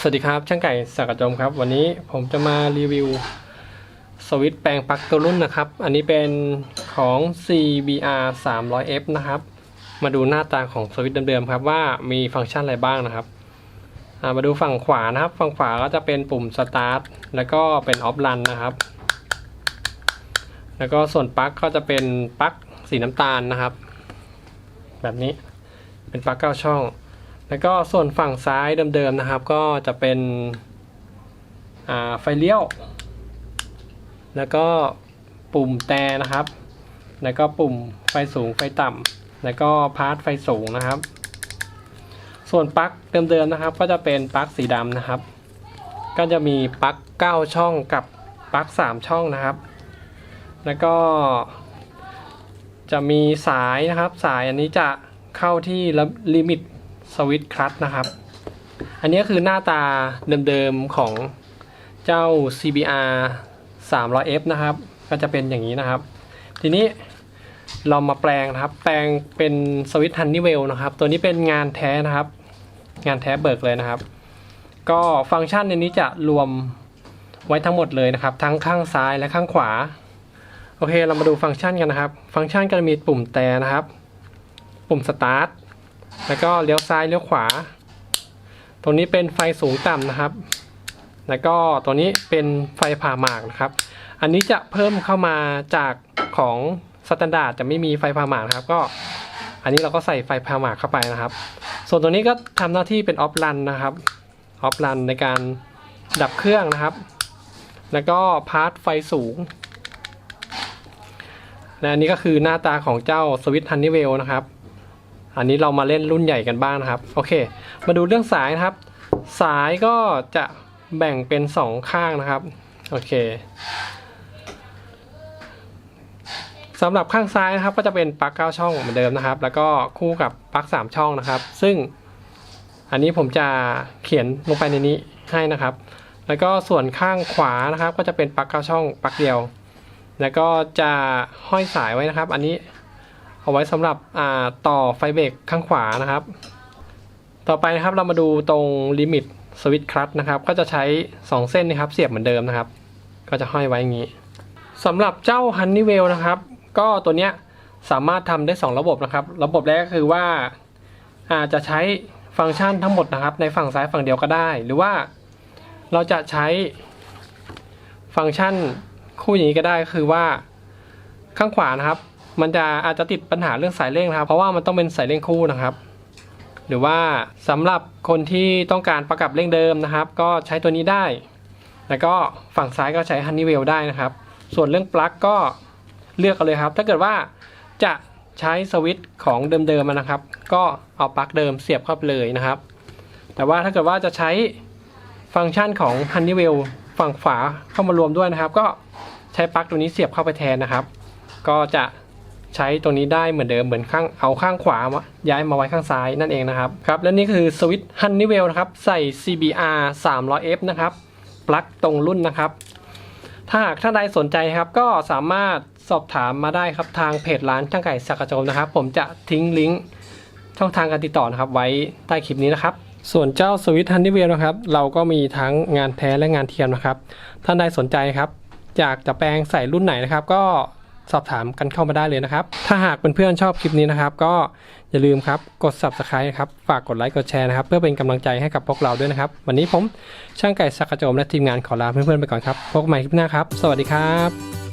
สวัสดีครับ ช่างไก่สักจมครับ วันนี้ผมจะมารีวิว สวิตแปลงปลั๊กตัวรุ่นนะครับ อันนี้เป็นของ CBR 300F นะครับ มาดูหน้าตาของสวิตเดิมๆครับว่ามีฟังก์ชันอะไรบ้างนะครับามาดูฝั่งขวานะครับ ฝั่งขวาก็จะเป็นปุ่ม start แล้วก็เป็น off run นะครับ แล้วก็ส่วนปลั๊กก็จะเป็นปลั๊กสีน้ำตาลนะครับ แบบนี้เป็นปลั๊กเก้าช่อง แล้วก็ส่วนฝั่งซ้ายเดิมๆนะครับ ก็จะเป็นไฟเลี้ยว แล้วก็ปุ่มแต่นะครับ แล้วก็ปุ่มไฟสูงไฟต่ำแล้วก็พาร์ทไฟสูงนะครับ ส่วนปลั๊กเดิมๆนะครับ ก็จะเป็นปลั๊กสีดำนะครับ ก็จะมีปลั๊ก9ช่องกับปลั๊ก3ช่องนะครับ แล้วก็จะมีสายนะครับ สายอันนี้จะเข้าที่ลิมิต สวิตช์คลัตช์นะครับ อันนี้คือหน้าตาเดิมๆของเจ้า CBR 300F นะครับ ก็จะเป็นอย่างนี้นะครับ ทีนี้เรามาแปลงนะครับ แปลงเป็นสวิตช์ฮันนี่เวลนะครับ ตัวนี้เป็นงานแท้นะครับ งานแท้เบิกเลยนะครับ ก็ฟังก์ชันในนี้จะรวมไว้ทั้งหมดเลยนะครับ ทั้งข้างซ้ายและข้างขวา โอเค เรามาดูฟังก์ชันกันนะครับ ฟังก์ชันก็จะมีปุ่มแต่นะครับ ปุ่มสตาร์ท แล้วก็เลี้ยวซ้ายเลี้ยวขวา ตรงนี้เป็นไฟสูงต่ำนะครับ แล้วก็ตัวนี้เป็นไฟผ่าหมากนะครับ อันนี้จะเพิ่มเข้ามาจากของสแตนดาร์ดจะไม่มีไฟผ่าหมากนะครับ ก็อันนี้เราก็ใส่ไฟผ่าหมากเข้าไปนะครับ ส่วนตัวนี้ก็ทำหน้าที่เป็นออฟรันนะครับออฟรันในการดับเครื่องนะครับ แล้วก็พาร์ทไฟสูงและอันนี้ก็คือหน้าตาของเจ้าสวิตฮันนี่เวลนะครับ อันนี้เรามาเล่นรุ่นใหญ่กันบ้างนะครับ โอเค มาดูเรื่องสายนะครับ สายก็จะแบ่งเป็น 2 ข้างนะครับ โอเคสำหรับข้างซ้ายนะครับก็จะเป็นปลั๊ก9ช่องเหมือนเดิมนะครับ แล้วก็คู่กับปลั๊ก3ช่องนะครับ ซึ่งอันนี้ผมจะเขียนลงไปในนี้ให้นะครับ แล้วก็ส่วนข้างขวานะครับ ก็จะเป็นปลั๊ก9ช่องปลั๊กเดียว แล้วก็จะห้อยสายไว้นะครับ อันนี้ เอาไว้สำหรับต่อไฟเบรกข้างขวานะครับ ต่อไปนะครับเรามาดูตรงลิมิตสวิตช์คลัตช์นะครับ ก็จะใช้ 2 เส้นนะครับ เสียบเหมือนเดิมนะครับ ก็จะห้อยไว้อย่างนี้สำหรับเจ้า Honeywell นะครับ ก็ตัวเนี้ยสามารถทำได้ 2 ระบบนะครับ ระบบแรกก็คือว่าอาจจะใช้ฟังก์ชันทั้งหมดนะครับ ในฝั่งซ้ายฝั่งเดียวก็ได้ หรือว่าเราจะใช้ฟังก์ชันคู่อย่างนี้ก็ได้ก็คือว่าข้างขวานะครับ มันจะอาจจะติดปัญหาเรื่องสายเร่งนะครับ เพราะว่ามันต้องเป็นสายเร่งคู่นะครับ หรือว่าสำหรับคนที่ต้องการประกับเร่งเดิมนะครับ ก็ใช้ตัวนี้ได้ แล้วก็ฝั่งซ้ายก็ใช้ฮันนี่เวลได้นะครับ ส่วนเรื่องปลั๊กก็เลือกกันเลยครับ ถ้าเกิดว่าจะใช้สวิตช์ของเดิมๆนะครับ ก็เอาปลั๊กเดิมเสียบเข้าไปเลยนะครับ แต่ว่าถ้าเกิดว่าจะใช้ฟังก์ชันของ Honeywell ฝั่งฝาเข้ามารวมด้วยนะครับ ก็ใช้ปลั๊กตัวนี้เสียบเข้าไปแทนนะครับ ก็จะ ใช้ตัวนี้ได้เหมือนเดิมเหมือนข้างเอาข้างขวามาย้ายมาไว้ข้างซ้ายนั่นเองนะครับครับและนี่คือสวิตช์ Honeywell นะครับใส่ CBR 300F นะครับปลั๊กตรงรุ่นนะครับ ถ้าหากท่านใดสนใจครับก็สามารถสอบถามมาได้ครับทางเพจร้านช่างไก่สักกระโจมนะครับ ผมจะทิ้งลิงก์ช่องทางการติดต่อนะครับไว้ใต้คลิปนี้นะครับส่วนเจ้าสวิตช์ฮันนี่เวลนะครับ เราก็มีทั้งงานแท้และงานเทียมนะครับ ท่านใดสนใจครับ อยากจะแปลงใส่รุ่นไหนนะครับ ก็ สอบถามกันเข้ามาได้เลยนะครับ ถ้าหากเพื่อนๆชอบคลิปนี้นะครับ ก็อย่าลืมครับกด subscribe ครับฝากกดไลค์กดแชร์นะครับ เพื่อเป็นกำลังใจให้กับพวกเราด้วยนะครับ วันนี้ผมช่างไก่สักกระโจมและทีมงานขอลาเพื่อนๆไปก่อนครับพบกันใหม่คลิปหน้าครับ สวัสดีครับ